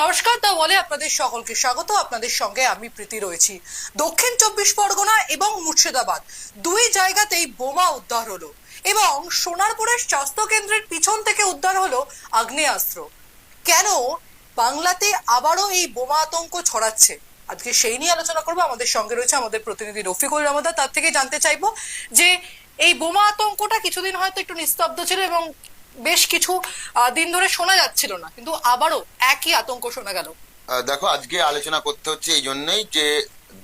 নমস্কার দা বলে আপনাদের সকলকে স্বাগত। আপনাদের সঙ্গে আমি প্রীতি রয়েছি। দক্ষিণ চব্বিশ পরগনা এবং মুর্শিদাবাদ, দুই জায়গাতেই বোমা উদ্ধার হলো এবং সোনারপুরের স্বাস্থ্য কেন্দ্রের পিছন থেকে উদ্ধার হলো আগ্নেয়াস্ত্র। কেন বাংলাতে আবারও এই বোমা আতঙ্ক ছড়াচ্ছে? আজকে সেই নিয়ে আলোচনা করব। আমাদের সঙ্গে রয়েছে আমাদের প্রতিনিধি রফিকুল রহমদা তার থেকে জানতে চাইব যে এই বোমা আতঙ্কটা কিছুদিন হয়তো একটু নিস্তব্ধ ছিল এবং বেশ কিছু দিন ধরে শোনা যাচ্ছিল না, কিন্তু আবারও একই আতঙ্ক শোনা গেল দেখো, আজকে আলোচনা করতে হচ্ছে এই জন্যই যে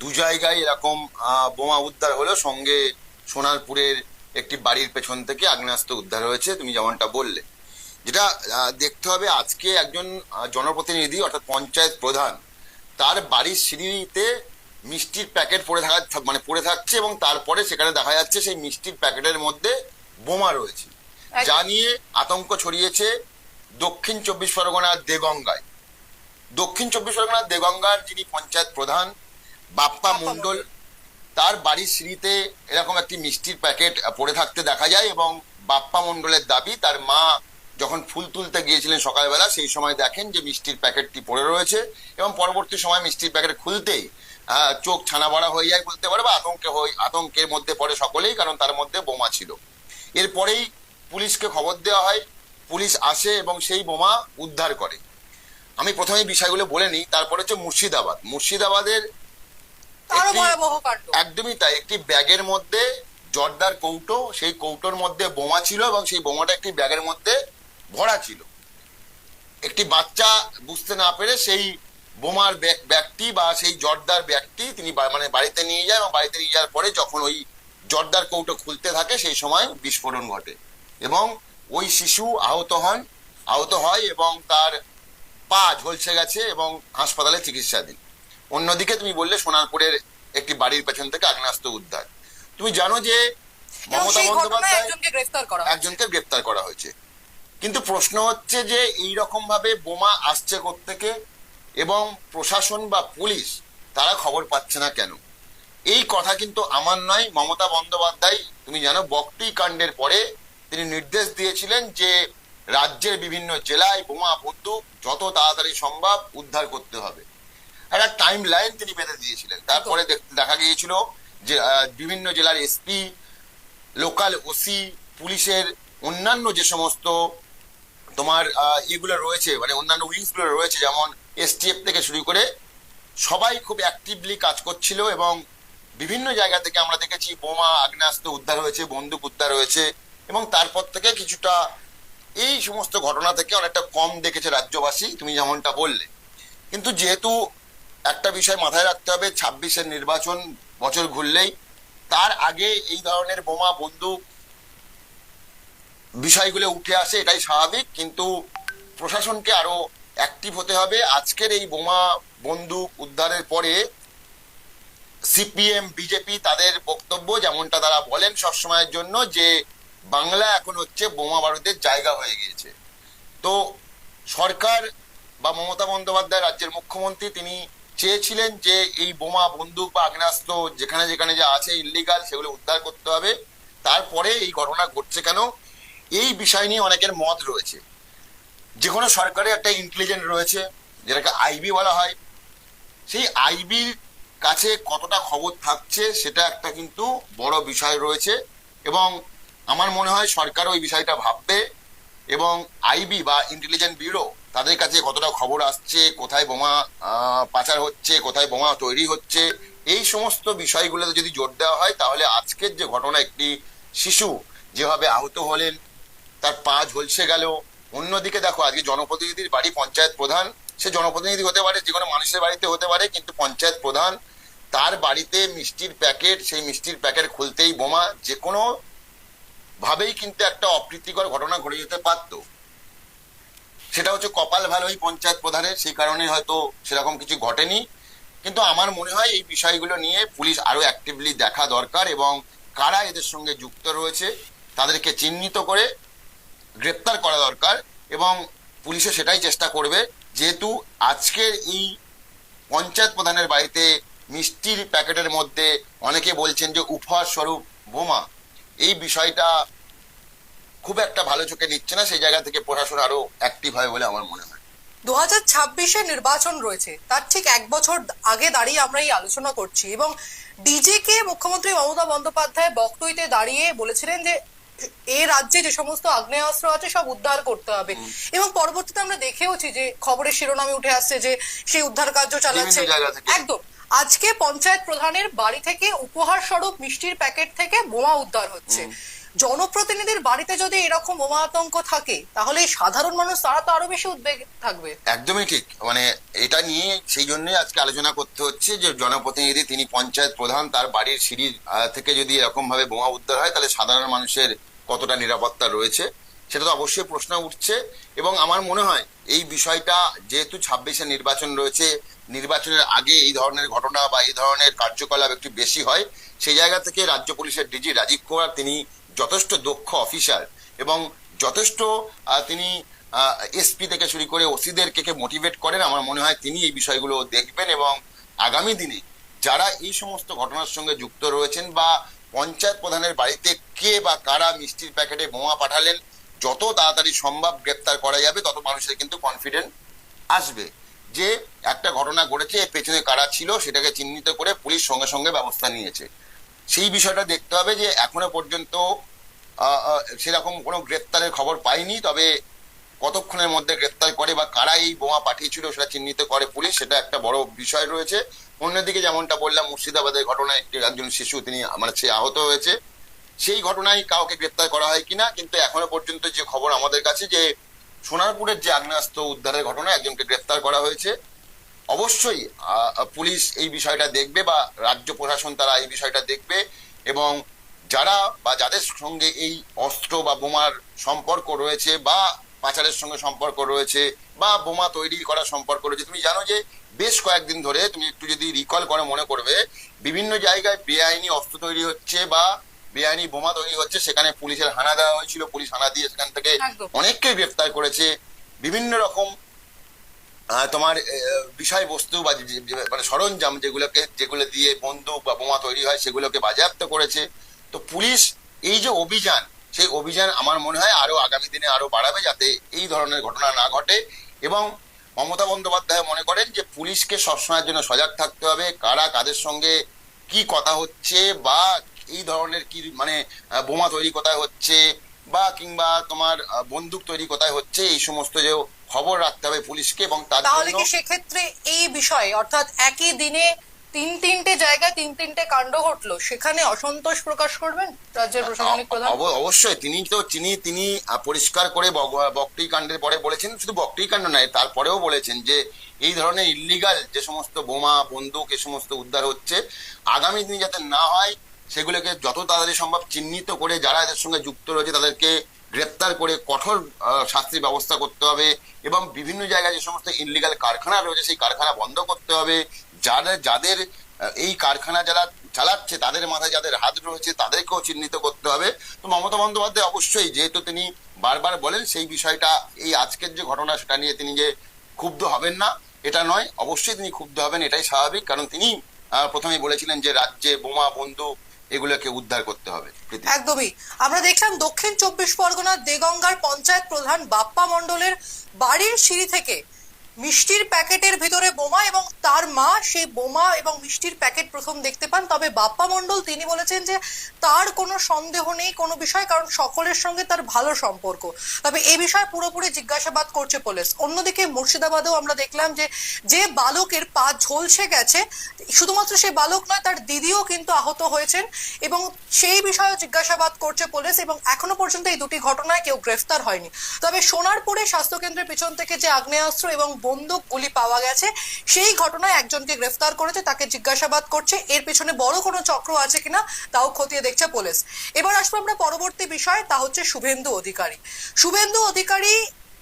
দু জায়গায় এরকম বোমা উদ্ধার হলো সঙ্গে সোনারপুরের একটি বাড়ির পেছন থেকে আগ্নেয়াস্ত্র উদ্ধার হয়েছে, তুমি যেমনটা বললে যেটা দেখতে হবে আজকে একজন জনপ্রতিনিধি অর্থাৎ পঞ্চায়েত প্রধান, তার বাড়ির সিঁড়িতে মিষ্টির প্যাকেট পড়ে থাকা মানে পড়ে থাকছে এবং তারপরে সেখানে দেখা যাচ্ছে সেই মিষ্টির প্যাকেটের মধ্যে বোমা রয়েছে। যা নিয়ে আতঙ্ক ছড়িয়েছে দক্ষিণ চব্বিশ পরগনার দেগঙ্গায়। দক্ষিণ চব্বিশ পরগনার দেগঙ্গার যিনি পঞ্চায়েত প্রধান বাপ্পা মণ্ডল তার বাড়ির সিঁড়িতে এরকম একটি মিষ্টির প্যাকেট পড়ে থাকতে দেখা যায় এবং বাপ্পা মণ্ডলের দাবি তার মা যখন ফুল তুলতে গিয়েছিলেন সকালবেলা সেই সময় দেখেন যে মিষ্টির প্যাকেটটি পড়ে রয়েছে এবং পরবর্তী সময় মিষ্টির প্যাকেট খুলতেই আহ, চোখ ছানা বড়া হয়ে যায় বলতে পারে বা আতঙ্কে হয়ে আতঙ্কের মধ্যে পড়ে সকলেই কারণ তার মধ্যে বোমা ছিল। এরপরেই পুলিশকে খবর দেওয়া হয় পুলিশ আসে এবং সেই বোমা উদ্ধার করে। আমি প্রথমে বিষয়গুলো বলে নিই তারপরে হচ্ছে মুর্শিদাবাদ। মুর্শিদাবাদের একদমই তাই একটি ব্যাগের মধ্যে জর্দার কৌটো সেই কৌটোর মধ্যে বোমা ছিল এবং সেই বোমাটা একটি ব্যাগের মধ্যে ভরা ছিল। একটি বাচ্চা বুঝতে না পেরে সেই বোমার ব্যাগ- ব্যাগটি বা সেই জর্দার ব্যাগটি তিনি মানে বাড়িতে নিয়ে যায় এবং বাড়িতে নিয়ে যাওয়ার পরে যখন ওই জর্দার কৌটো খুলতে থাকে সেই সময় বিস্ফোরণ ঘটে। এবং ওই শিশু আহত হন আহত হয় এবং তার পা ঝলসে গেছে এবং হাসপাতালে চিকিৎসাধীন। অন্যদিকে তুমি বললে সোনারপুরের একটি বাড়ির পেছন থেকে আগ্নেয়াস্ত্র উদ্ধার। তুমি জানো যে মমতা বন্দ্যোপাধ্যায় একজনকে গ্রেফতার করা হয়েছে। গ্রেপ্তার করা হয়েছে। কিন্তু প্রশ্ন হচ্ছে যে এই রকম ভাবে বোমা আসছে থেকে এবং প্রশাসন বা পুলিশ তারা খবর পাচ্ছে না কেন? এই কথা কিন্তু আমার নয়। মমতা বন্দ্যোপাধ্যায় তুমি জানো বকটি কাণ্ডের পরে তিনি নির্দেশ দিয়েছিলেন যে রাজ্যের বিভিন্ন জেলায় বোমা বন্দুক যত তাড়াতাড়ি সম্ভব উদ্ধার করতে হবে। একটা টাইম লাইন তিনি বেঁধে দিয়েছিলেন। তারপরে দেখা গিয়েছিল যে বিভিন্ন জেলার এসপি লোকাল ওসি পুলিশের অন্যান্য যে সমস্ত তোমার এগুলো রয়েছে মানে অন্যান্য উইংসগুলো রয়েছে, যেমন এসটিএফ থেকে শুরু করে সবাই খুব অ্যাক্টিভলি কাজ করছিল এবং বিভিন্ন জায়গা থেকে আমরা দেখেছি বোমা আগ্নেয়াস্ত্র উদ্ধার হয়েছে, বন্দুক উদ্ধার হয়েছে। এবং তারপর থেকে কিছুটা এই সমস্ত ঘটনা থেকে অনেকটা কম দেখেছে রাজ্যবাসী, তুমি যেমনটা বললে। কিন্তু যেহেতু একটা বিষয় মাথায় রাখতে হবে, ছাব্বিশের নির্বাচন বছর ঘুরলেই, তার আগে এই ধরনের বোমা, বন্দুক বিষয়গুলো উঠে আসে, এটাই স্বাভাবিক। কিন্তু প্রশাসনকে আরও অ্যাক্টিভ হতে হবে। আজকের এই বোমা, বন্দুক উদ্ধারের পরে সিপিএম, বিজেপি তাদের বক্তব্য যেমনটা তারা বলেন সবসময়ের জন্য যে বাংলা এখন হচ্ছে বোমা বারুদের জায়গা হয়ে গিয়েছে। তো সরকার বা মমতা বন্দ্যোপাধ্যায় রাজ্যের মুখ্যমন্ত্রী তিনি চেয়েছিলেন যে এই বোমা, বন্দুক বা আগ্নেয়াস্ত্র যেখানে যেখানে যা আছে ইলিগাল সেগুলো উদ্ধার করতে হবে। তারপরে এই ঘটনা ঘটছে কেন? এই বিষয় নিয়ে অনেকের মত রয়েছে। যে কোনো সরকারের একটা ইন্টেলিজেন্ট রয়েছে, যেটাকে আইবি বলা হয়। সেই আইবির কাছে কতটা খবর থাকছে সেটা একটা কিন্তু বড় বিষয় রয়েছে এবং আমার মনে হয় সরকার ওই বিষয়টা ভাববে এবং আইবি বা ইন্টেলিজেন্ট ব্যুরো তাদের কাছে কতটা খবর আসছে, কোথায় বোমা পাচার হচ্ছে, কোথায় বোমা তৈরি হচ্ছে, এই সমস্ত বিষয়গুলোতে যদি জোর দেওয়া হয় তাহলে আজকের যে ঘটনা একটি শিশু যেভাবে আহত হলেন, তার পা ঝলসে গেল। অন্যদিকে দেখো, আজকে জনপ্রতিনিধির বাড়ি পঞ্চায়েত প্রধান। সে জনপ্রতিনিধি হতে পারে, যে কোনো মানুষের বাড়িতে হতে পারে, কিন্তু পঞ্চায়েত প্রধান তার বাড়িতে মিষ্টির প্যাকেট, সেই মিষ্টির প্যাকেট খুলতেই বোমা, যে কোনো ভাবেই কিন্তু একটা অপ্রীতিকর ঘটনা ঘটে যেতে পারতো। সেটা হচ্ছে কপাল ভালো এই পঞ্চায়েত প্রধানের, সেই কারণে হয়তো সেরকম কিছু ঘটেনি। কিন্তু আমার মনে হয় এই বিষয়গুলো নিয়ে পুলিশ আরও অ্যাক্টিভলি দেখা দরকার এবং কারা এদের সঙ্গে যুক্ত রয়েছে তাদেরকে চিহ্নিত করে গ্রেপ্তার করা দরকার এবং পুলিশে সেটাই চেষ্টা করবে। যেহেতু আজকের এই পঞ্চায়েত প্রধানের বাড়িতে মিষ্টির প্যাকেটের মধ্যে অনেকে বলছেন যে উপহার স্বরূপ বোমা। এই বিষয়টা খুব একটা ভালো চোখে নিচ্ছে না সেই জায়গা থেকে প্রশাসন আরও অ্যাক্টিভ হয় বলে আমার মনে হয়। দু হাজার ছাব্বিশে নির্বাচন রয়েছে তার ঠিক এক বছর আগে দাঁড়িয়ে আমরা এই আলোচনা করছি এবং ডিজেকে মুখ্যমন্ত্রী মমতা বন্দ্যোপাধ্যায় বক্তব্যতে দাঁড়িয়ে বলেছিলেন যে এ রাজ্যে যে সমস্ত আগ্নেয়াস্ত্র আছে সব উদ্ধার করতে হবে। এবং পরবর্তীতে আমরা দেখেওছি যে খবরের শিরোনামে উঠে আসছে যে সেই উদ্ধার কার্য চালাচ্ছে। একদম। আজকে পঞ্চায়েত প্রধানের বাড়ি থেকে উপহার স্বরূপ মিষ্টির প্যাকেট থেকে বোমা উদ্ধার হচ্ছে। জনপ্রতিনিধির বাড়িতে যদি এরকম বোমা আতঙ্ক থাকে তাহলে সাধারণ মানুষ তারা তো আরও বেশি উদ্বেগ থাকবে। একদমই ঠিক। মানে এটা নিয়ে সেই জন্যই আজকে আলোচনা করতে হচ্ছে যে জনপ্রতিনিধি তিনি পঞ্চায়েত প্রধান তার বাড়ির সিঁড়ির থেকে যদি এরকম ভাবে বোমা উদ্ধার হয় তাহলে সাধারণ মানুষের কতটা নিরাপত্তা রয়েছে? সেটা তো অবশ্যই প্রশ্ন উঠছে। এবং আমার মনে হয় এই বিষয়টা যেহেতু ছাব্বিশে নির্বাচন রয়েছে, নির্বাচনের আগে এই ধরনের ঘটনা বা এই ধরনের কার্যকলাপ একটু বেশি হয়, সেই জায়গা থেকে রাজ্য পুলিশের ডিজি রাজীব কুমার, তিনি যথেষ্ট দক্ষ অফিসার এবং যথেষ্ট তিনি এসপি থেকে শুরু করে ওসিদেরকে মোটিভেট করেন, আমার মনে হয় তিনি এই বিষয়গুলো দেখবেন এবং আগামী দিনে যারা এই সমস্ত ঘটনার সঙ্গে যুক্ত রয়েছেন বা পঞ্চায়েত প্রধানের বাড়িতে কে বা কারা মিষ্টির প্যাকেটে বোমা পাঠালেন যত তাড়াতাড়ি সম্ভব গ্রেপ্তার করা যাবে, তত মানুষের কিন্তু কনফিডেন্ট আসবে। যে একটা ঘটনা ঘটেছে, এর পেছনে কারা ছিল সেটাকে চিহ্নিত করে পুলিশ সঙ্গে সঙ্গে ব্যবস্থা নিয়েছে। সেই বিষয়টা দেখতে হবে যে এখনও পর্যন্ত সেরকম কোনো গ্রেপ্তারের খবর পাইনি, তবে কতক্ষণের মধ্যে গ্রেপ্তার করে বা কারা এই বোমা পাঠিয়েছিল সেটা চিহ্নিত করে পুলিশ, সেটা একটা বড় বিষয় রয়েছে। অন্যদিকে যেমনটা বললাম, মুর্শিদাবাদের ঘটনায় একজন শিশু, তিনি মানে সে আহত হয়েছে। সেই ঘটনায় কাউকে গ্রেপ্তার করা হয় কিনা, কিন্তু এখনও পর্যন্ত যে খবর আমাদের কাছে যে সোনারপুরের যে আগ্নেয়াস্ত্র উদ্ধারের ঘটনায় একজনকে গ্রেপ্তার করা হয়েছে, অবশ্যই পুলিশ এই বিষয়টা দেখবে বা রাজ্য প্রশাসন তারা এই বিষয়টা দেখবে এবং যারা বা যাদের সঙ্গে এই অস্ত্র বা বোমার সম্পর্ক রয়েছে বা পাচারের সঙ্গে সম্পর্ক রয়েছে বা বোমা তৈরি করার সম্পর্ক রয়েছে, তুমি জানো যে বেশ কয়েকদিন ধরে তুমি একটু যদি রিকল করে মনে করবে, বিভিন্ন জায়গায় বেআইনি অস্ত্র তৈরি হচ্ছে বা বেআইনি বোমা তৈরি হচ্ছে সেখানে পুলিশের হানা দেওয়া হয়েছিল পুলিশ হানা দিয়ে সেখান থেকে। অনেককে গ্রেফতার করেছে বিভিন্ন রকম তোমার বিষয়বস্তু বা মানে সরঞ্জাম যেগুলোকে যেগুলো দিয়ে বন্দুক বা বোমা তৈরি হয় সেগুলোকে বাজেয়াপ্ত করেছে তো পুলিশ এই যে অভিযান সেই অভিযান আমার মনে হয় আরও আগামী দিনে আরও বাড়াবে যাতে এই ধরনের ঘটনা না ঘটে এবং মমতা বন্দ্যোপাধ্যায় মনে করেন যে পুলিশকে সবসময়ের জন্য সজাগ থাকতে হবে কারা কাদের সঙ্গে কি কথা হচ্ছে বা এই ধরনের কি মানে বোমা তৈরি কোথায় হচ্ছে বা কিংবা তোমার বন্দুক তৈরি কোথায় হচ্ছে এই সমস্ত যে খবর রাখতে হবে পুলিশকে এবং তার তাহলে কি সেক্ষেত্রে এই বিষয়ে অর্থাৎ একই দিনে তিন তিনটে জায়গায় তিন তিনটে কাণ্ড ঘটলো সেখানে অসন্তোষ প্রকাশ করবেন রাজ্যের প্রশাসনিক প্রধান? অব- অবশ্যই তিনি তো তিনি তিনি পরিষ্কার করে বকটি কাণ্ডের পরে বলেছেন শুধু বকটি কাণ্ড নয় তারপরেও বলেছেন যে এই ধরনের ইলিগাল যে সমস্ত বোমা বন্দুক এ সমস্ত উদ্ধার হচ্ছে আগামী দিনে যাতে না হয় সেগুলোকে যত তাড়াতাড়ি সম্ভব চিহ্নিত করে যারা এদের সঙ্গে যুক্ত রয়েছে তাদেরকে গ্রেপ্তার করে কঠোর শাস্তির ব্যবস্থা করতে হবে এবং বিভিন্ন জায়গায় যে সমস্ত ইনলিগাল কারখানা রয়েছে সেই কারখানা বন্ধ করতে হবে। যারা, যাদের এই কারখানা যারা চালাচ্ছে, তাদের মাথায় যাদের হাত রয়েছে তাদেরকেও চিহ্নিত করতে হবে। তো মমতা বন্দ্যোপাধ্যায় অবশ্যই যেহেতু তিনি বারবার বলেন সেই বিষয়টা, এই আজকের যে ঘটনা সেটা নিয়ে তিনি যে ক্ষুব্ধ হবেন না, এটা নয়। অবশ্যই তিনি ক্ষুব্ধ হবেন, এটাই স্বাভাবিক। কারণ তিনি প্রথমেই বলেছিলেন যে রাজ্যে বোমা, বন্দুক এগুলোকে উদ্ধার করতে হবে। একদমই আমরা দেখলাম দক্ষিণ চব্বিশ পরগনার দেগঙ্গার পঞ্চায়েত প্রধান বাপ্পা মন্ডলের বাড়ির সিঁড়ি থেকে মিষ্টির প্যাকেটের ভিতরে বোমা এবং তার মা, সেই বোমা এবং মিষ্টির প্যাকেট প্রথম দেখতে পান। তবে বাপ্পা মণ্ডল তিনি বলেছেন যে, তার কোনো সন্দেহ নেই, কোনো বিষয়, কারণ সকলের সঙ্গে তার ভালো সম্পর্ক। তবে এই বিষয়ে পুরোপুরি জিজ্ঞাসাবাদ করছে পুলিশ। অন্যদিকে মুর্শিদাবাদেও আমরা দেখলাম যে যে বালকের পা ঝলসে গেছে, শুধুমাত্র সেই বালক নয়, তার দিদিও কিন্তু আহত হয়েছেন এবং সেই বিষয়ে জিজ্ঞাসাবাদ করছে পুলিশ এবং এখনও পর্যন্ত এই দুটি ঘটনায় কেউ গ্রেফতার হয়নি। তবে সোনারপুরে স্বাস্থ্যকেন্দ্রের পিছন থেকে যে আগ্নেয়াস্ত্র এবং বন্দুক গুলি পাওয়া গেছে। সেই ঘটনায় একজনকে গ্রেফতার করেছে, তাকে জিজ্ঞাসাবাদ করছে। এর পেছনে বড় কোনো চক্র আছে কিনা, তাও খতিয়ে দেখছে পুলিশ। এবার আসব আমরা পরবর্তী বিষয়, তা হচ্ছে শুভেন্দু অধিকারী। শুভেন্দু অধিকারী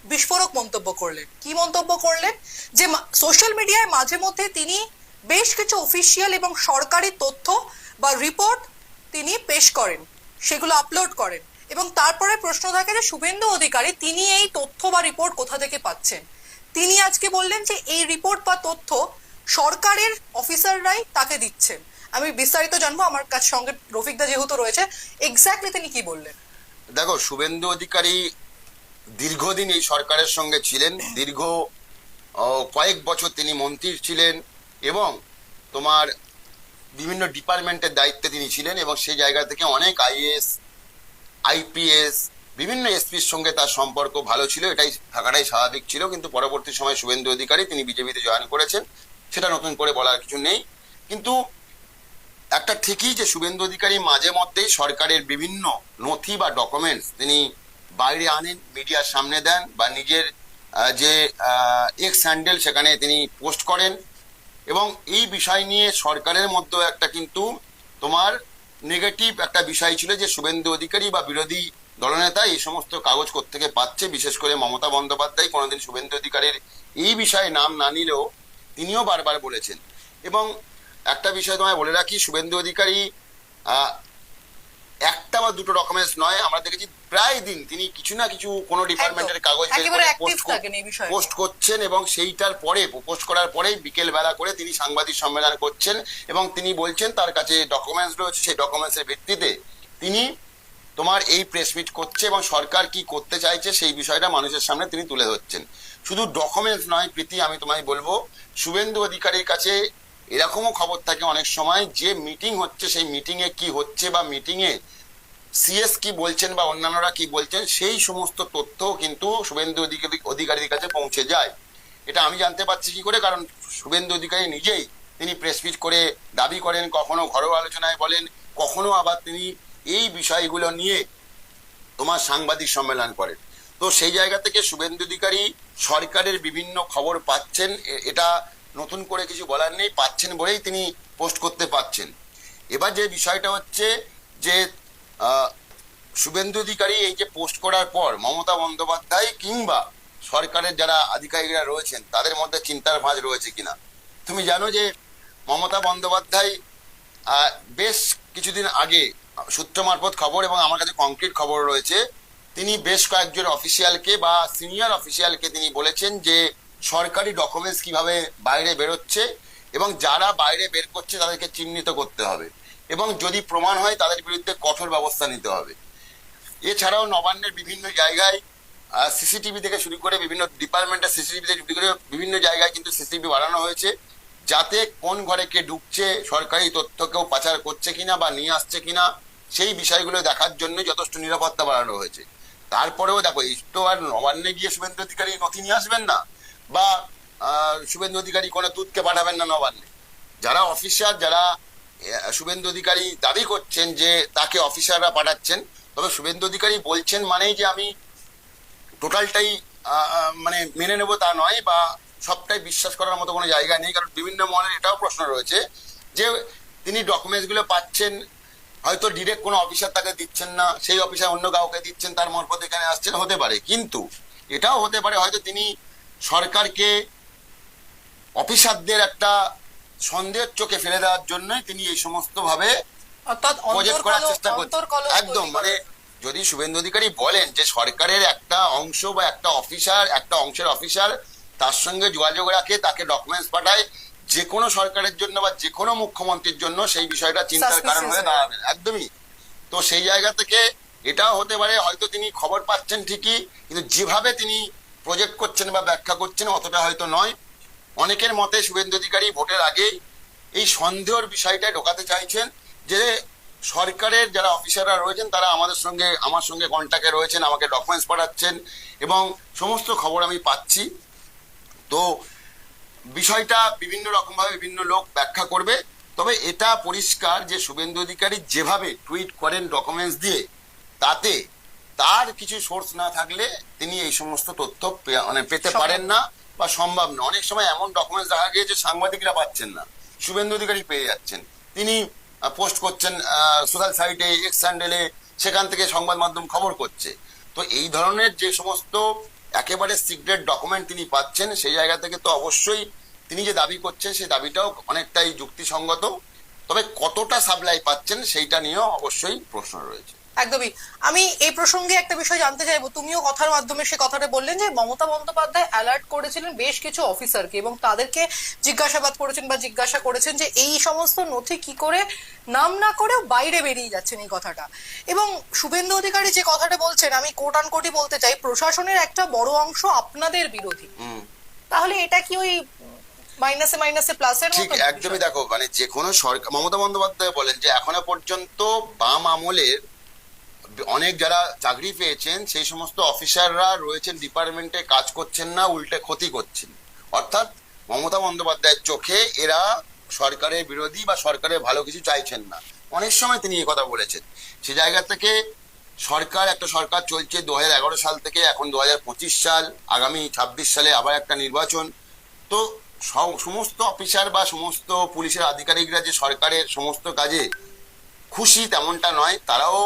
বিস্ফোরক মন্তব্য করলেন। কি মন্তব্য করলেন? যে সোশ্যাল মিডিয়ায় মাঝে মধ্যে তিনি বেশ কিছু অফিসিয়াল এবং সরকারি তথ্য বা রিপোর্ট তিনি পেশ করেন, সেগুলো আপলোড করেন। এবং তারপরে প্রশ্ন থাকে যে শুভেন্দু অধিকারী, তিনি এই তথ্য বা রিপোর্ট কোথা থেকে পাচ্ছেন? তিনি আজকে বললেন যে এই রিপোর্ট বা তথ্য সরকারের অফিসাররাই তাকে দিচ্ছেন। আমি বিস্তারিত জানব, আমার কাছে সঙ্গে রফিকদা যেহেতু রয়েছে। এক্স্যাক্টলি তিনি কি বললেন? দেখো, শুভেন্দু অধিকারী দীর্ঘদিন এই সরকারের সঙ্গে ছিলেন। দীর্ঘ কয়েক বছর তিনি মন্ত্রী ছিলেন এবং তোমার বিভিন্ন ডিপার্টমেন্টের দায়িত্বে তিনি ছিলেন এবং সেই জায়গা থেকে অনেক আইএস আইপিএস বিভিন্ন এসপির সঙ্গে তার সম্পর্ক ভালো ছিল, এটাই থাকাটাই স্বাভাবিক ছিল, কিন্তু পরবর্তী সময় শুভেন্দু অধিকারী তিনি বিজেপিতে জয়েন করেছেন, সেটা নতুন করে বলার কিছু নেই। কিন্তু একটা ঠিকই যে শুভেন্দু অধিকারী মাঝে মধ্যেই সরকারের বিভিন্ন নথি বা ডকুমেন্টস তিনি বাইরে আনেন, মিডিয়ার সামনে দেন বা নিজের যে এক্স হ্যান্ডেল সেখানে তিনি পোস্ট করেন। এবং এই বিষয় নিয়ে সরকারের মধ্যে একটা কিন্তু তোমার নেগেটিভ একটা বিষয় ছিল যে শুভেন্দু অধিকারী বা বিরোধী দলনেতা এই সমস্ত কাগজ থেকে পাচ্ছে? বিশেষ করে মমতা বন্দ্যোপাধ্যায় কোনোদিন শুভেন্দু অধিকারীর এই বিষয়ে নাম না নিলেও তিনিও বারবার বলেছেন। এবং একটা বিষয় তোমায় বলে রাখি শুভেন্দু অধিকারী একটা বা দুটো ডকুমেন্টস নয় আমরা দেখেছি প্রায় দিন তিনি কিছু না কিছু কোনো ডিপার্টমেন্টের কাগজ পোস্ট করছেন এবং সেইটার পরে পোস্ট করার পরেই বিকেল বেলা করে তিনি সাংবাদিক সম্মেলন করছেন এবং তিনি বলছেন তার কাছে ডকুমেন্টস রয়েছে সেই ডকুমেন্টসের ভিত্তিতে তিনি তোমার এই প্রেস মিট করছে এবং সরকার কি করতে চাইছে সেই বিষয়টা মানুষের সামনে তিনি তুলে ধরছেন। শুধু ডকুমেন্টস নয়, প্রীতি, আমি তোমায় বলব, শুভেন্দু অধিকারীর কাছে এরকমও খবর থাকে অনেক সময়, যে মিটিং হচ্ছে, সেই মিটিং এ কি হচ্ছে বা মিটিং এ সিএস কি বলছেন বা অন্যান্যরা কি বলছেন, সেই সমস্ত তথ্য কিন্তু শুভেন্দু অধিকারী, অধিকারীর কাছে পৌঁছে যায়। এটা আমি জানতে পারছি কি করে, কারণ শুভেন্দু অধিকারী নিজেই তিনি প্রেস মিট করে দাবি করেন, কখনো ঘরোয়া আলোচনায় বলেন, কখনো আবার তিনি এই বিষয়গুলো নিয়ে তোমার সাংবাদিক সম্মেলন করেন তো সেই জায়গা থেকে শুভেন্দু অধিকারী সরকারের বিভিন্ন খবর পাচ্ছেন এটা নতুন করে কিছু বলার নেই, পাচ্ছেন বলেই তিনি পোস্ট করতে পাচ্ছেন এবার যে বিষয়টা হচ্ছে যে শুভেন্দু অধিকারী এই যে পোস্ট করার পর মমতা বন্দ্যোপাধ্যায় কিংবা সরকারের যারা আধিকারিকরা রয়েছেন, তাদের মধ্যে চিন্তার ভাঁজ রয়েছে কিনা? তুমি জানো যে মমতা বন্দ্যোপাধ্যায় বেশ কিছুদিন আগে সূত্র মারফত খবর এবং আমার কাছে কংক্রিট খবর রয়েছে। তিনি বেশ কয়েকজন অফিসিয়ালকে বা সিনিয়র অফিসিয়ালকে তিনি বলেছেন যে, সরকারি ডকুমেন্টস কীভাবে বাইরে বেরোচ্ছে এবং যারা বাইরে বের করছে তাদেরকে চিহ্নিত করতে হবে এবং যদি প্রমাণ হয় তাদের বিরুদ্ধে কঠোর ব্যবস্থা নিতে হবে। এছাড়াও নবান্নের বিভিন্ন জায়গায় সিসিটিভি থেকে শুরু করে বিভিন্ন ডিপার্টমেন্টের সিসিটিভি থেকে শুরু করে বিভিন্ন জায়গায় কিন্তু সিসিটিভি বাড়ানো হয়েছে যাতে কোন ঘরে কে ঢুকছে, সরকারি তথ্য কেউ পাচার করছে কিনা বা নিয়ে আসছে কিনা সেই বিষয়গুলো দেখার জন্য যথেষ্ট নিরাপত্তা বাড়ানো হয়েছে। তারপরেও দেখো, এই তো আর নবান্নে গিয়ে শুভেন্দু অধিকারী নথি নিয়ে আসবেন না? বা শুভেন্দু অধিকারী কোনো দুধকে পাঠাবেন না নবান্নে? যারা অফিসার, যারা শুভেন্দু অধিকারী দাবি করছেন যে তাকে অফিসাররা পাঠাচ্ছেন, তবে শুভেন্দু অধিকারী বলছেন মানেই যে আমি টোটালটাই মানে মেনে নেব তা নয় বা সবটাই বিশ্বাস করার মতো কোনো জায়গা নেই, কারণ বিভিন্ন মনের এটাও প্রশ্ন রয়েছে যে তিনি ডকুমেন্টসগুলো পাচ্ছেন হয়তো ডিরেক্ট কোনো অফিসার তাকে দিচ্ছেন না সেই অফিসার অন্য কাউকে দিচ্ছেন তার মারফত এখানে আসছেন হতে পারে। কিন্তু এটাও হতে পারে হয়তো তিনি সরকারকে অফিসারদের একটা সন্দেহের চোখে ফেলে দেওয়ার জন্যই তিনি এই সমস্ত ভাবে অর্থাৎ প্রজেক্ট করার চেষ্টা করছে একদম মানে যদি শুভেন্দু অধিকারী বলেন যে সরকারের একটা অংশ বা একটা অফিসার একটা অংশের অফিসার তার সঙ্গে যোগাযোগ রাখে তাকে ডকুমেন্টস পাঠায় যে কোনো সরকারের জন্য বা যে কোনো মুখ্যমন্ত্রীর জন্য সেই বিষয়টা চিন্তার কারণ হয়ে দাঁড়াবে একদমই। তো সেই জায়গা থেকে এটাও হতে পারে হয়তো তিনি খবর পাচ্ছেন ঠিকই কিন্তু যেভাবে তিনি প্রজেক্ট করছেন বা ব্যাখ্যা করছেন অতটা হয়তো নয়। অনেকের মতে শুভেন্দু অধিকারী ভোটের আগে এই সন্দেহের বিষয়টা ঢোকাতে চাইছেন যে সরকারের যারা অফিসাররা রয়েছেন তারা আমাদের সঙ্গে আমার সঙ্গে কন্ট্যাক্টে রয়েছেন আমাকে ডকুমেন্টস পাঠাচ্ছেন এবং সমস্ত খবর আমি পাচ্ছি। তো বিষয়টা বিভিন্ন রকমভাবে বিভিন্ন লোক ব্যাখ্যা করবে। তবে এটা পরিষ্কার যে শুভেন্দু অধিকারী যেভাবে টুইট করেন ডকুমেন্টস দিয়ে তাতে তার কিছু সোর্স না থাকলে তিনি এই সমস্ত তথ্য মানে পেতে পারেন না। বা সম্ভব না। অনেক সময় এমন ডকুমেন্টস দেখা গিয়েছে সাংবাদিকরা পাচ্ছেন না। শুভেন্দু অধিকারী পেয়ে যাচ্ছেন। তিনি পোস্ট করছেন সোশ্যাল সাইটে এক্স হ্যান্ডেলে সেখান থেকে সংবাদ মাধ্যম খবর করছে। তো এই ধরনের যে সমস্ত একেবারে সিক্রেট ডকুমেন্ট তিনি পাচ্ছেন সেই জায়গা থেকে তো অবশ্যই তিনি যে দাবি করছেন সেই দাবিটাও অনেকটাই যুক্তিসঙ্গত। তবে কতটা সাপ্লাই পাচ্ছেন সেইটা নিয়েও অবশ্যই প্রশ্ন রয়েছে। একদমই। আমি এই প্রসঙ্গে একটা বিষয় জানতে চাইব। তুমিও কথার মাধ্যমে সে কথাটা বললেন যে মমতা বন্দ্যোপাধ্যায় অ্যালার্ট করেছিলেন বেশ কিছু অফিসারকে এবং তাদেরকে জিজ্ঞাসাবাদ করেছেন বা জিজ্ঞাসা করেছেন যে এই সমস্ত নথি কি করে নাম না করেও বাইরে বেরিয়ে যাচ্ছেন এই কথাটা। এবং শুভেন্দু অধিকারী যে কথাটা বলছেন আমি কোট আনকোটই বলতে চাই প্রশাসনের একটা বড় অংশ আপনাদের বিরোধী। তাহলে এটা কি ওই মাইনাসে মাইনাসে প্লাসের ঠিক একদমই দেখো মানে যে কোনো সরকার মমতা বন্দ্যোপাধ্যায় বলেন যে এখনও পর্যন্ত বাম আমলের অনেক যারা চাকরি পেয়েছেন সেই সমস্ত অফিসাররা রয়েছেন ডিপার্টমেন্টে কাজ করছেন না উল্টে ক্ষতি করছেন। অর্থাৎ মমতা বন্দ্যোপাধ্যায়ের চোখে এরা সরকারের বিরোধী বা সরকারের ভালো কিছু চাইছেন না। অনেক সময় তিনি কথা বলেছেন। সে জায়গা থেকে সরকার একটা সরকার চলছে দু হাজার এগারো সাল থেকে এখন দু হাজার পঁচিশ সাল আগামী ছাব্বিশ সালে আবার একটা নির্বাচন। তো সমস্ত অফিসার বা সমস্ত পুলিশের আধিকারিকরা যে সরকারের সমস্ত কাজে খুশি তেমনটা নয়, তারাও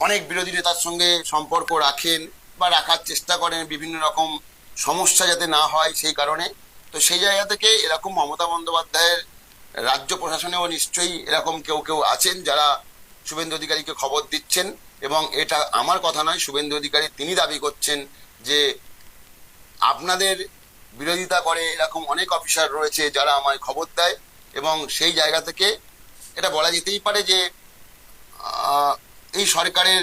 অনেক বিরোধী নেতার সঙ্গে সম্পর্ক রাখেন বা রাখার চেষ্টা করেন বিভিন্ন রকম সমস্যা যাতে না হয় সেই কারণে। তো সেই জায়গা থেকে এরকম মমতা বন্দ্যোপাধ্যায়ের রাজ্য প্রশাসনেও নিশ্চয়ই এরকম কেউ কেউ আছেন যারা শুভেন্দু অধিকারীকে খবর দিচ্ছেন এবং এটা আমার কথা নয়, শুভেন্দু অধিকারী তিনি দাবি করছেন যে আপনাদের বিরোধিতা করে এরকম অনেক অফিসার রয়েছে যারা আমায় খবর দেয় এবং সেই জায়গা থেকে এটা বলা যেতেই পারে যে এই সরকারের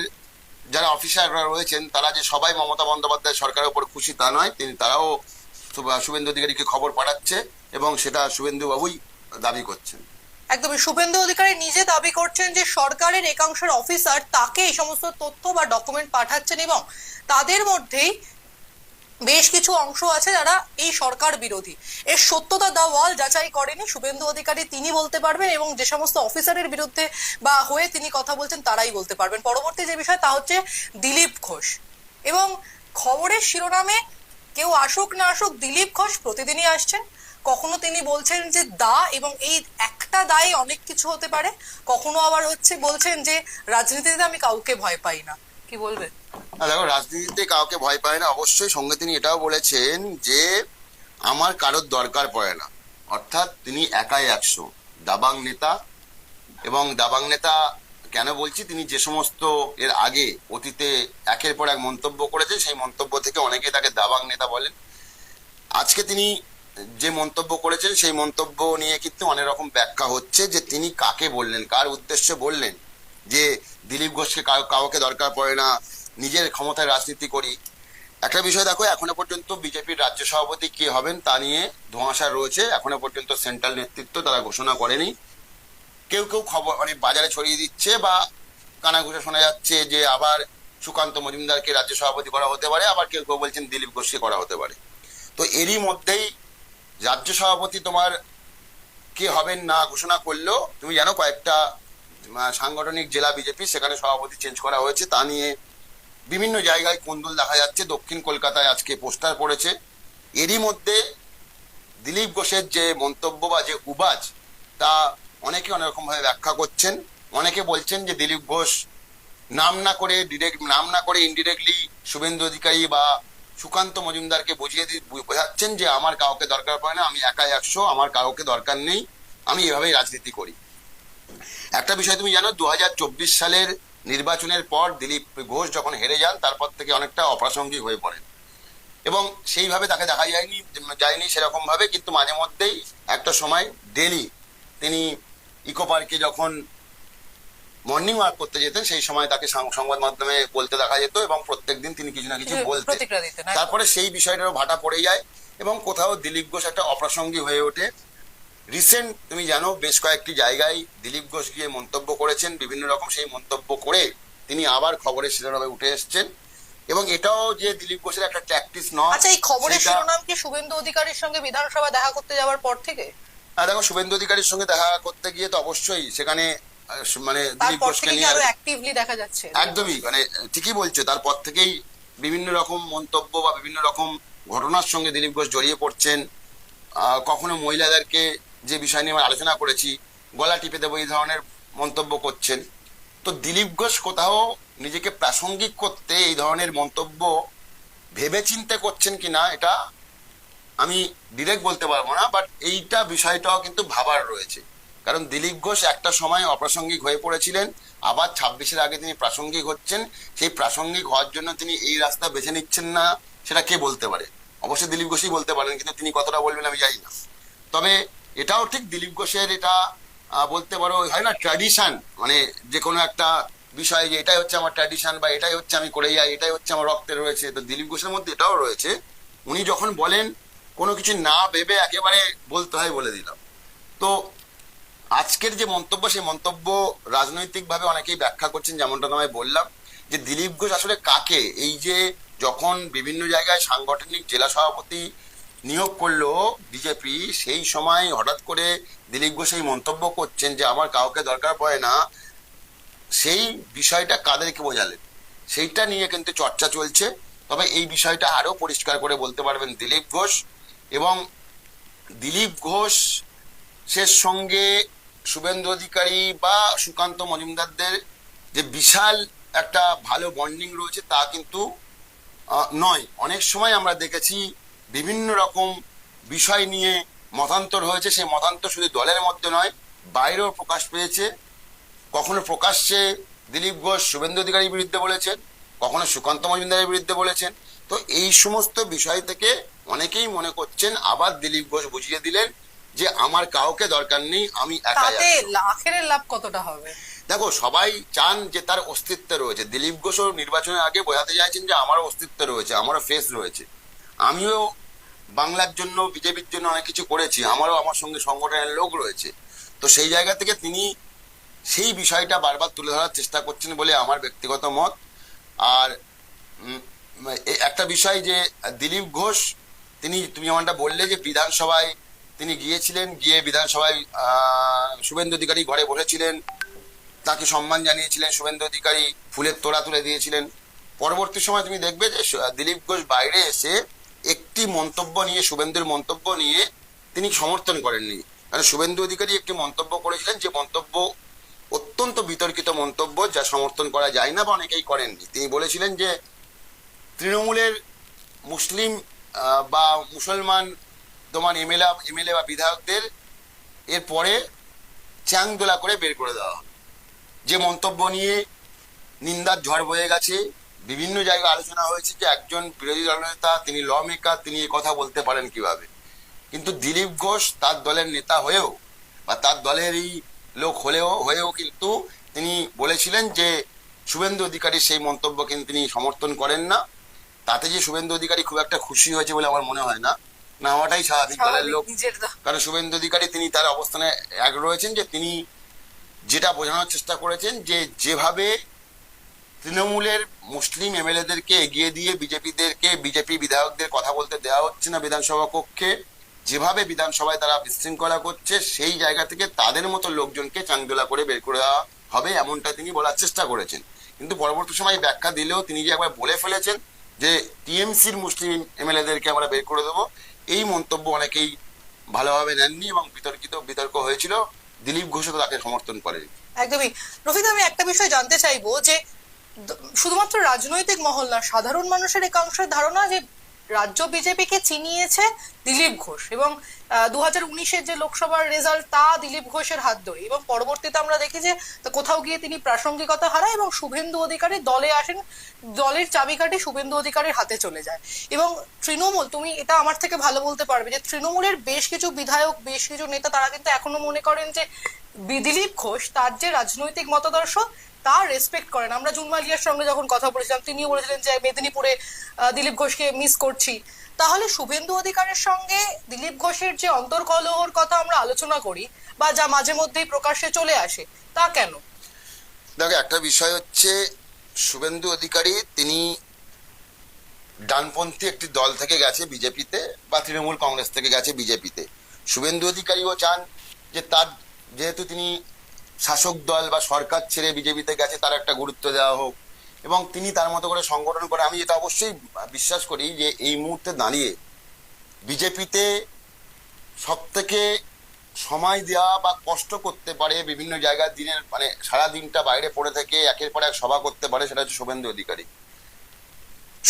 যারা অফিসাররা রয়েছেন, তারা যে সবাই মমতা বন্দ্যোপাধ্যায় সরকারের উপর খুশি তা নয়। তিনি তারাও শুভেন্দু অধিকারীকে খবর পাঠাচ্ছে এবং সেটা শুভেন্দু বাবুই দাবি করছেন। একদমই। শুভেন্দু অধিকারী নিজে দাবি করছেন যে সরকারের একাংশের অফিসার তাকে এই সমস্ত তথ্য বা ডকুমেন্ট পাঠাচ্ছেন এবং তাদের মধ্যেই বেশ কিছু অংশ আছে যারা এই সরকার বিরোধী। এর সত্যতা দা ওয়াল যাচাই করেনি, শুভেন্দু অধিকারী তিনি বলতে পারবেন এবং যে সমস্ত অফিসারের বিরুদ্ধে বা হয়ে তিনি কথা বলছেন তারাই বলতে পারবেন। পরবর্তী যে বিষয় তা হচ্ছে দিলীপ ঘোষ। এবং খবরের শিরোনামে কেউ আসুক না আসুক, দিলীপ ঘোষ প্রতিদিনই আসছেন। কখনো তিনি বলছেন যে দা এবং এই একটা দায়ে অনেক কিছু হতে পারে। কখনো আবার হচ্ছে বলছেন যে রাজনীতিতে আমি কাউকে ভয় পাই না। কি বলবেন দেখো, রাজনীতিতে কাউকে ভয় পায় না। অবশ্যই সঙ্গে তিনি এটাও বলেছেন যে, আমার কারোর দরকার পড়ে না। অর্থাৎ তিনি একাই একশো। দাবাং নেতা এবং দাবাং নেতা কেন বলছি? তিনি যে সমস্ত এর আগে অতীতে একের পর এক মন্তব্য করেছে সেই মন্তব্য থেকে অনেকে তাকে দাবাং নেতা বলেন। আজকে তিনি যে মন্তব্য করেছেন, সেই মন্তব্য নিয়ে কিন্তু অনেক রকম ব্যাখ্যা হচ্ছে যে তিনি কাকে বললেন, কার উদ্দেশ্যে বললেন যে, দিলীপ ঘোষকে কাউ- কাউকে দরকার পড়ে না নিজের ক্ষমতায় রাজনীতি করি। একটা বিষয় দেখো, এখনও পর্যন্ত বিজেপির রাজ্য সভাপতি কে হবেন তা নিয়ে ধোঁয়াশা রয়েছে। এখনও পর্যন্ত সেন্ট্রাল নেতৃত্ব তারা ঘোষণা করেনি। কেউ কেউ খবর মানে বাজারে ছড়িয়ে দিচ্ছে বা কানাঘুষে শোনা যাচ্ছে যে আবার সুকান্ত মজুমদারকে রাজ্য সভাপতি করা হতে পারে, আবার কেউ কেউ বলছেন দিলীপ ঘোষকে করা হতে পারে। তো এরই মধ্যেই রাজ্য সভাপতি তোমার কে হবেন না ঘোষণা করল, তুমি জানো কয়েকটা সাংগঠনিক জেলা বিজেপি, সেখানে সভাপতি চেঞ্জ করা হয়েছে, তা নিয়ে বিভিন্ন জায়গায় কোন্দল দেখা যাচ্ছে, দক্ষিণ কলকাতায় আজকে পোস্টার পড়েছে। এরই মধ্যে দিলীপ ঘোষের যে মন্তব্য বা যে উবাজ, তা অনেকে অনেক রকম ভাবে ব্যাখ্যা করছেন। অনেকে বলছেন যে দিলীপ ঘোষ নাম না করে ডিরেক্ট নাম না করে ইনডিরেক্টলি শুভেন্দু অধিকারী বা সুকান্ত মজুমদারকে বুঝিয়ে দি- বু- বোঝাচ্ছেন যে আমার কাউকে দরকার পড়ে না, আমি একাই একশো, আমার কাউকে দরকার নেই, আমি এভাবেই রাজনীতি করি। একটা বিষয় তুমি জানো, দু হাজার চব্বিশ সালের নির্বাচনের পর দিলীপ ঘোষ যখন হেরে যান তারপর থেকে অনেকটা অপ্রাসঙ্গিক হয়ে পড়েন। এবং সেইভাবে তাকে দেখা যায়নি যায়নি সেরকম ভাবে কিন্তু মাঝে মধ্যেই একটা সময় ডেলি তিনি ইকো পার্কে যখন মর্নিং ওয়াক করতে যেতেন সেই সময় তাকে সংবাদ মাধ্যমে বলতে দেখা যেত এবং প্রত্যেকদিন তিনি কিছু না কিছু বলতেন। দিতেন একদম। তারপরে সেই বিষয়টারও ভাটা পড়ে যায় এবং কোথাও দিলীপ ঘোষ একটা অপ্রাসঙ্গিক হয়ে ওঠে। রিসেন্ট তুমি জানো বেশ কয়েকটি জায়গায় দিলীপ ঘোষ গিয়ে মন্তব্য করেছেন বিভিন্ন রকম সেই মন্তব্য করে তিনি আবার খবরের শিরোনামে উঠে এসছেন। এবং এটাও যে দিলীপ ঘোষের একটা ট্যাকটিস নয় আচ্ছা এই খবরের শিরোনাম কি শুভেন্দু অধিকারীর সঙ্গে বিধানসভা দেখা করতে যাওয়ার পর থেকে? আর দেখো শুভেন্দু অধিকারীর সঙ্গে দেখা করতে গিয়ে তো অবশ্যই সেখানে মানে দিলীপ ঘোষকে নিয়ে আর- অ্যাক্টিভলি দেখা যাচ্ছে? একদমই মানে ঠিকই বলছো তারপর থেকেই বিভিন্ন রকম মন্তব্য বা বিভিন্ন রকম ঘটনার সঙ্গে দিলীপ ঘোষ জড়িয়ে পড়ছেন। কখনো মহিলাদেরকে যে বিষয় নিয়ে আমরা আলোচনা করেছি, গলা টিপে দেবো, এই ধরনের মন্তব্য করছেন। তো দিলীপ ঘোষ কোথাও নিজেকে প্রাসঙ্গিক করতে এই ধরনের মন্তব্য ভেবে চিন্তে করছেন কিনা এটা আমি ডিরেক্ট বলতে পারব না বাট এইটা বিষয়টাও কিন্তু ভাবার রয়েছে। কারণ দিলীপ ঘোষ একটা সময় অপ্রাসঙ্গিক হয়ে পড়েছিলেন, আবার ছাব্বিশের আগে তিনি প্রাসঙ্গিক হচ্ছেন, সেই প্রাসঙ্গিক হওয়ার জন্য তিনি এই রাস্তা বেছে নিচ্ছেন না, সেটা কে বলতে পারে? অবশ্যই দিলীপ ঘোষই বলতে পারেন, কিন্তু তিনি কতটা বলবেন আমি জানি না। তবে এটাও ঠিক দিলীপ ঘোষের এটা বলতে পারো, হয় না ট্র্যাডিশন মানে যে কোনো একটা বিষয় যে এটাই হচ্ছে আমার ট্র্যাডিশন বা এটাই হচ্ছে আমি করে যাই এটাই হচ্ছে আমার রক্তে রয়েছে, তো দিলীপ ঘোষের মধ্যে এটাও রয়েছে। উনি যখন বলেন, কোনো কিছু না ভেবে একেবারে বলতে হয় বলে দিলাম। তো আজকের যে মন্তব্য, সেই মন্তব্য রাজনৈতিকভাবে অনেকেই ব্যাখ্যা করছেন, যেমনটা তোমায় বললাম, যে দিলীপ ঘোষ আসলে কাকে? এই যে যখন বিভিন্ন জায়গায় সাংগঠনিক জেলা সভাপতি নিয়োগ করল বিজেপি, সেই সময় হঠাৎ করে দিলীপ ঘোষ এই মন্তব্য করছেন যে আমার কাউকে দরকার পড়ে না। সেই বিষয়টা কাদেরকে বোঝালেন? সেইটা নিয়ে কিন্তু চর্চা চলছে। তবে এই বিষয়টা আরও পরিষ্কার করে বলতে পারবেন দিলীপ ঘোষ এবং দিলীপ ঘোষ শেষ সঙ্গে শুভেন্দু অধিকারী বা সুকান্ত মজুমদারদের যে বিশাল একটা ভালো বন্ডিং রয়েছে তা কিন্তু নয়। অনেক সময় আমরা দেখেছি বিভিন্ন রকম বিষয় নিয়ে মতান্তর হয়েছে। সেই মতান্তর শুধু দলের মধ্যে নয় বাইরেও প্রকাশ পেয়েছে। কখনো প্রকাশ্যে দিলীপ ঘোষ শুভেন্দু অধিকারীর বিরুদ্ধে বলেছেন কখনো সুকান্ত মজুমদারের বিরুদ্ধে বলেছেন। তো এই সমস্ত বিষয় থেকে অনেকেই মনে করছেন আবার দিলীপ ঘোষ বুঝিয়ে দিলেন যে আমার কাউকে দরকার নেই আমি আছি। লাভ কতটা হবে? দেখো সবাই চান যে তার অস্তিত্ব রয়েছে। দিলীপ ঘোষও নির্বাচনের আগে বোঝাতে চাইছেন যে আমারও অস্তিত্ব রয়েছে আমারও ফেস রয়েছে। আমিও বাংলার জন্য, বিজেপির জন্য অনেক কিছু করেছি। আমারও আমার সঙ্গে সংগঠনের লোক রয়েছে। তো সেই জায়গা থেকে তিনি সেই বিষয়টা বারবার তুলে ধরার চেষ্টা করছেন বলে আমার ব্যক্তিগত মত। আর একটা বিষয় যে, দিলীপ ঘোষ, তিনি, তুমি যেমনটা বললে যে বিধানসভায় তিনি গিয়েছিলেন, গিয়ে বিধানসভায় শুভেন্দু অধিকারী ঘরে বসেছিলেন। তাকে সম্মান জানিয়েছিলেন, শুভেন্দু অধিকারী ফুলের তোড়া তুলে দিয়েছিলেন। পরবর্তী সময় তুমি দেখবে যে দিলীপ ঘোষ বাইরে এসে একটি মন্তব্য নিয়ে, শুভেন্দুর মন্তব্য নিয়ে তিনি সমর্থন করেননি। কারণ শুভেন্দু অধিকারী একটি মন্তব্য করেছিলেন যে মন্তব্য অত্যন্ত বিতর্কিত মন্তব্য যা সমর্থন করা যায় না বা অনেকেই করেননি। তিনি বলেছিলেন যে তৃণমূলের মুসলিম বা মুসলমান তোমার এমএলএ এমএলএ বা বিধায়কদের এরপরে চ্যাংদোলা করে বের করে দেওয়া যে মন্তব্য নিয়ে নিন্দার ঝড় বয়ে গেছে বিভিন্ন জায়গায় আলোচনা হয়েছে যে একজন বিরোধী দলনেতা তিনি ল মেকার তিনি এ কথা বলতে পারেন কীভাবে? কিন্তু দিলীপ ঘোষ তার দলের নেতা হয়েও বা তার দলেরই লোক হলেও হয়েও কিন্তু তিনি বলেছিলেন যে শুভেন্দু অধিকারীর সেই মন্তব্য কিন্তু তিনি সমর্থন করেন না। তাতে যে শুভেন্দু অধিকারী খুব একটা খুশি হয়েছে বলে আমার মনে হয় না। না হওয়াটাই স্বাভাবিক দলের লোক। কারণ শুভেন্দু অধিকারী তিনি তার অবস্থানে এক রয়েছেন যে তিনি যেটা বোঝানোর চেষ্টা করেছেন যে যেভাবে তৃণমূলের মুসলিম এমএলএদেরকে এগিয়ে দিয়ে বিজেপিদেরকে, বিজেপি বিধায়কদের কথা বলতে দেওয়া হচ্ছে না বিধানসভা কক্ষে। যেভাবে বিধানসভায় তারা বিশৃঙ্খলা করছে, সেই জায়গা থেকে তাদের মতো লোকজনকে চাংদোলা করে বের করে দেওয়া হবে এমনটা তিনি বলার চেষ্টা করেছেন। কিন্তু পরবর্তী সময় ব্যাখ্যা দিলেও তিনি যে একবার বলে ফেলেছেন যে টিএমসির মুসলিম এমএলএদেরকে আমরা বের করে দেবো, এই মন্তব্য অনেকেই ভালোভাবে নেননি এবং বিতর্কিত, বিতর্ক হয়েছিল। দিলীপ ঘোষও তাকে সমর্থন করেনি। একদমই। রফিক, আমি একটা বিষয় জানতে চাইব যে শুধুমাত্র রাজনৈতিক মহল না, সাধারণ মানুষের একাংশের ধারণা যে রাজ্য বিজেপিকে চিনিয়েছে দিলীপ ঘোষ এবং দু হাজার উনিশের যে লোকসভার রেজাল্ট তা দিলীপ ঘোষের হাত ধরে এবং পরবর্তীতে আমরা দেখি যে কোথাও গিয়ে তিনি প্রাসঙ্গিকতা হারায় এবং শুভেন্দু অধিকারী দলে আসেন, দলের চাবিকাঠি শুভেন্দু অধিকারীর হাতে চলে যায়। এবং তৃণমূল, তুমি এটা আমার থেকে ভালো বলতে পারবে যে তৃণমূলের বেশ কিছু বিধায়ক, বেশ কিছু নেতা তারা কিন্তু এখনও মনে করেন যে, দিলীপ ঘোষ তার যে রাজনৈতিক মতাদর্শ তা রেসপেক্ট করেন। আমরা জুনমালিয়ার সঙ্গে যখন কথা বলেছিলাম, তিনিও বলেছিলেন যে মেদিনীপুরে দিলীপ ঘোষকে মিস করছি। তাহলে শুভেন্দু অধিকারের সঙ্গে দিলীপ ঘোষের যে অন্তর্কলহর কথা আমরা আলোচনা করি, বা যা মাঝে মধ্যেই প্রকাশ্যে চলে আসে, তা কেন? দেখো, একটা বিষয় হচ্ছে শুভেন্দু অধিকারী, তিনি ডানপন্থী একটি দল থেকে গেছে বিজেপিতে, বা তৃণমূল কংগ্রেস থেকে গেছে বিজেপিতে। শুভেন্দু অধিকারীও চান যে তার, যেহেতু তিনি শাসক দল বা সরকার ছেড়ে বিজেপিতে গেছে, তার একটা গুরুত্ব দেওয়া হোক। এবং তিনি তার মতো করে সংগঠন করে, আমি এটা অবশ্যই বিশ্বাস করি যে এই মুহূর্তে দাঁড়িয়ে বিজেপিতে সব থেকে সময় দেওয়া বা কষ্ট করতে পারে বিভিন্ন জায়গায় দিনের মানে সারা দিনটা বাইরে পড়ে থেকে একের পর এক সভা করতে পারে সেটা হচ্ছে শুভেন্দু অধিকারী।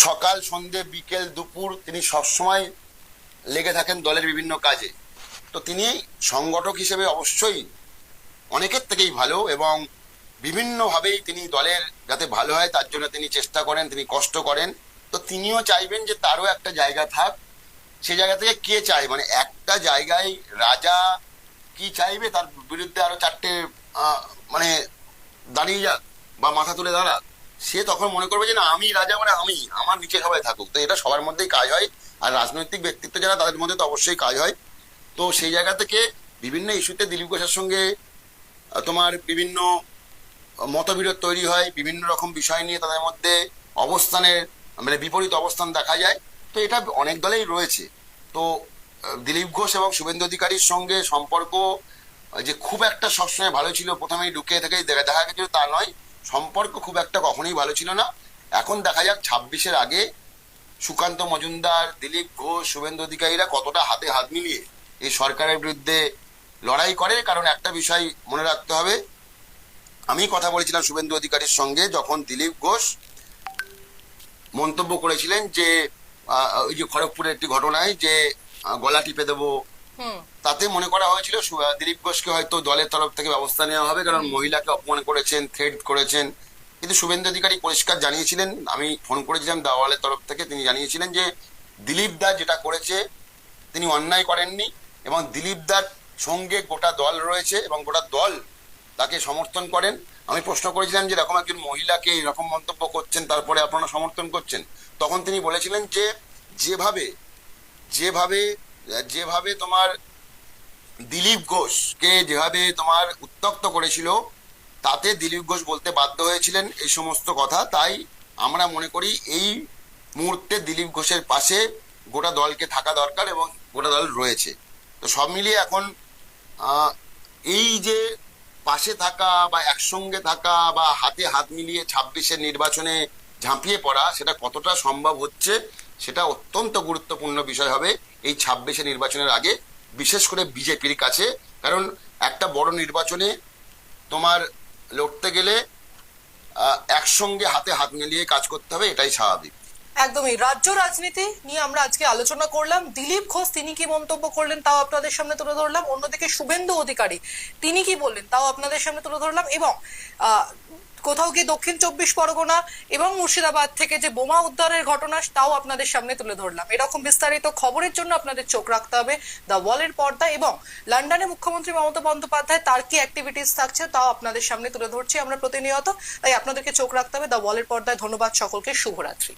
সকাল, সন্ধে, বিকেল, দুপুর তিনি সবসময় লেগে থাকেন দলের বিভিন্ন কাজে। তো তিনি সংগঠক হিসেবে অবশ্যই অনেকের থেকেই ভালো এবং বিভিন্নভাবেই তিনি দলের যাতে ভালো হয়, তার জন্য তিনি চেষ্টা করেন, তিনি কষ্ট করেন। তো তিনিও চাইবেন যে তারও একটা জায়গা থাক। সে জায়গা থেকে কে চায়? মানে একটা জায়গায় রাজা কি চাইবে? তার বিরুদ্ধে আরও চারটে মানে দাঁড়িয়ে যাক বা মাথা তুলে দাঁড়াক। সে তখন মনে করবে যে না, আমি রাজা মানে আমি, আমার নিচে সবাই থাকুক। তো এটা সবার মধ্যেই কাজ হয়। আর রাজনৈতিক ব্যক্তিত্ব যারা, তাদের মধ্যে তো অবশ্যই কাজ হয়। তো সেই জায়গা থেকে বিভিন্ন ইস্যুতে দিলীপ ঘোষের সঙ্গে তোমার বিভিন্ন মতবিরোধ তৈরি হয়, বিভিন্ন রকম বিষয় নিয়ে তাদের মধ্যে অবস্থানের মানে বিপরীত অবস্থান দেখা যায়। তো এটা অনেক দলেই রয়েছে। তো দিলীপ ঘোষ এবং শুভেন্দু অধিকারীর সঙ্গে সম্পর্ক, যে খুব একটা সবসময় ভালো ছিল, প্রথমেই ঢুকে দেখা দেখা গেছিল তা নয়। সম্পর্ক খুব একটা কখনোই ভালো ছিল না। এখন দেখা যাক ছাব্বিশের আগে সুকান্ত মজুমদার, দিলীপ ঘোষ, শুভেন্দু অধিকারীরা কতটা হাতে হাত মিলিয়ে এই সরকারের বিরুদ্ধে লড়াই করে কারণ একটা বিষয় মনে রাখতে হবে। আমি কথা বলেছিলাম শুভেন্দু অধিকারীর সঙ্গে যখন দিলীপ ঘোষ মন্তব্য করেছিলেন যে ওই যে খড়গপুরের একটি ঘটনায় যে গলা টিপে দেবো। তাতে মনে করা হয়েছিল দিলীপ ঘোষকে হয়তো দলের তরফ থেকে ব্যবস্থা নেওয়া হবে কারণ মহিলাকে অপমান করেছেন থ্রেড করেছেন। কিন্তু শুভেন্দু অধিকারী পরিষ্কার জানিয়েছিলেন আমি ফোন করেছিলাম দাওয়ালের তরফ থেকে তিনি জানিয়েছিলেন যে দিলীপ দা যেটা করেছে তিনি অন্যায় করেননি এবং দিলীপ দার সঙ্গে গোটা দল রয়েছে এবং গোটা দল তাকে সমর্থন করেন। আমি প্রশ্ন করেছিলাম যে এরকম একজন মহিলাকে এরকম মন্তব্য করছেন, তারপরে আপনারা সমর্থন করছেন। তখন তিনি বলেছিলেন যে যেভাবে যেভাবে যেভাবে তোমার দিলীপ ঘোষকে যেভাবে তোমার উত্তক্ত করেছিল, তাতে দিলীপ ঘোষ বলতে বাধ্য হয়েছিলেন এই সমস্ত কথা। তাই আমরা মনে করি এই মুহূর্তে দিলীপ ঘোষের পাশে গোটা দলকে থাকা দরকার এবং গোটা দল রয়েছে। তো সব মিলিয়ে এখন এই যে পাশে থাকা বা একসঙ্গে থাকা বা হাতে হাত মিলিয়ে ছাব্বিশের নির্বাচনে ঝাঁপিয়ে পড়া, সেটা কতটা সম্ভব হচ্ছে, সেটা অত্যন্ত গুরুত্বপূর্ণ বিষয় হবে এই ছাব্বিশে নির্বাচনের আগে, বিশেষ করে বিজেপির কাছে। কারণ একটা বড় নির্বাচনে তোমার লড়তে গেলে একসঙ্গে হাতে হাত মিলিয়ে কাজ করতে হবে, এটাই স্বাভাবিক। একদমই। রাজ্য রাজনীতি নিয়ে আমরা আজকে আলোচনা করলাম। দিলীপ ঘোষ, তিনি কি মন্তব্য করলেন তাও আপনাদের সামনে তুলে ধরলাম। অন্যদিকে শুভেন্দু অধিকারী, তিনি কি বললেন তাও আপনাদের সামনে তুলে ধরলাম। এবং কোথাও গিয়ে দক্ষিণ চব্বিশ পরগনা এবং মুর্শিদাবাদ থেকে যে বোমা উদ্ধারের ঘটনা, তাও আপনাদের সামনে তুলে ধরলাম। এরকম বিস্তারিত খবরের জন্য আপনাদের চোখ রাখতে হবে দ্য ওয়ালের পর্দা এবং, লন্ডনে মুখ্যমন্ত্রী মমতা বন্দ্যোপাধ্যায়, তার কি অ্যাক্টিভিটিস থাকছে তাও আপনাদের সামনে তুলে ধরছি আমরা প্রতিনিয়ত। তাই আপনাদেরকে চোখ রাখতে হবে। দ্য ওয়ালের পর্দায় ধন্যবাদ সকলকে। শুভরাত্রি।